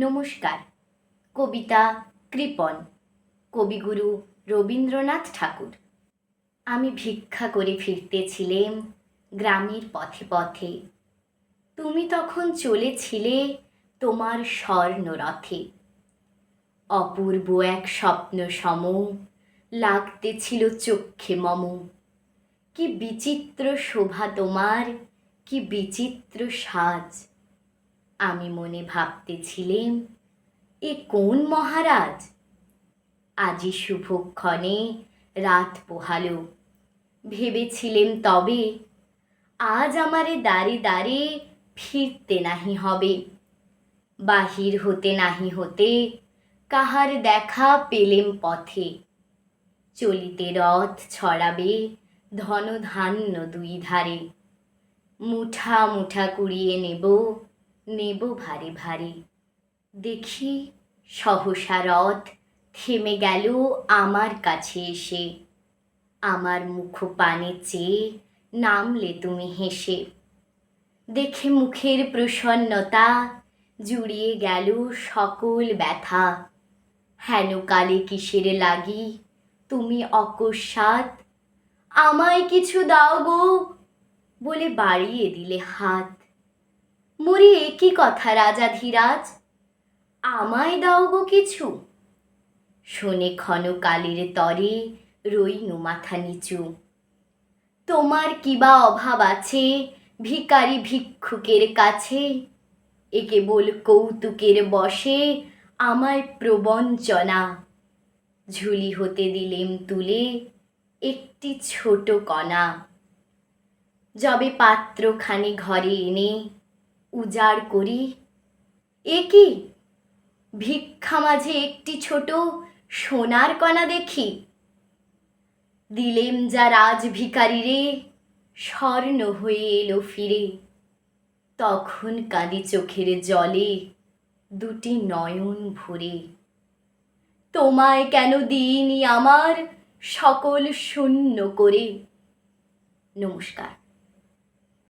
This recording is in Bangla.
নমস্কার। কবিতা কৃপন। কবিগুরু রবীন্দ্রনাথ ঠাকুর। আমি ভিক্ষা করে ফিরতেছিলেম গ্রামের পথে পথে। তুমি তখন চলেছিলে তোমার স্বর্ণরথে অপূর্ব এক স্বপ্ন সম, লাগতেছিল চক্ষে মম। কি বিচিত্র শোভা তোমার, কি বিচিত্র সাজ। আমি মনে ভাবতেছিলেম, এ কোন মহারাজ? আজি শুভক্ষণে রাত পোহালো। ভেবেছিলেম তবে আজ আমারে দাঁড়ে দাঁড়ে ফিরতে নাহি হবে। বাহির হতে নাহি হতে কাহার দেখা পেলেম পথে। চলিতে রথ ছড়াবে ধন ধান্য দুই ধারে। মুঠা মুঠা কুড়িয়ে নেব নেব ভারে ভারে। দেখি, সহসা রথ থেমে গেল আমার কাছে এসে। আমার মুখ পানে চেয়ে নামলে তুমি হেসে। দেখে মুখের প্রসন্নতা জুড়িয়ে গেল সকল ব্যথা। হেন কালে কিসের লাগি? তুমি অকস্মাৎ আমায় কিছু দাও গো বলে বাড়িয়ে দিলে হাত। মরি একই কথা, রাজা ধীরাজ। আমায় দাও গো কিছু। শোনে ক্ষণকালের তরে রইনু মাথা নিচু। তোমার কিবা অভাব আছে ভিকারি ভিক্ষুকের কাছে? এ কেবল কৌতুকের বসে আমায় প্রবঞ্চনা। ঝুলি হতে দিলেম তুলে একটি ছোট কণা। যবে পাত্রখানি ঘরে এনে উজাড় করি। এ কি? ভিক্ষা মাঝে একটি ছোট সোনার কণা দেখি। দিলেম যা রাজ ভিকারি রে, স্বর্ণ হয়ে এলো ফিরে। তখন কাঁদি চোখের জলে দুটি নয়ন ভরে। তোমায় কেন দিইনি আমার সকল শূন্য করে? নমস্কার।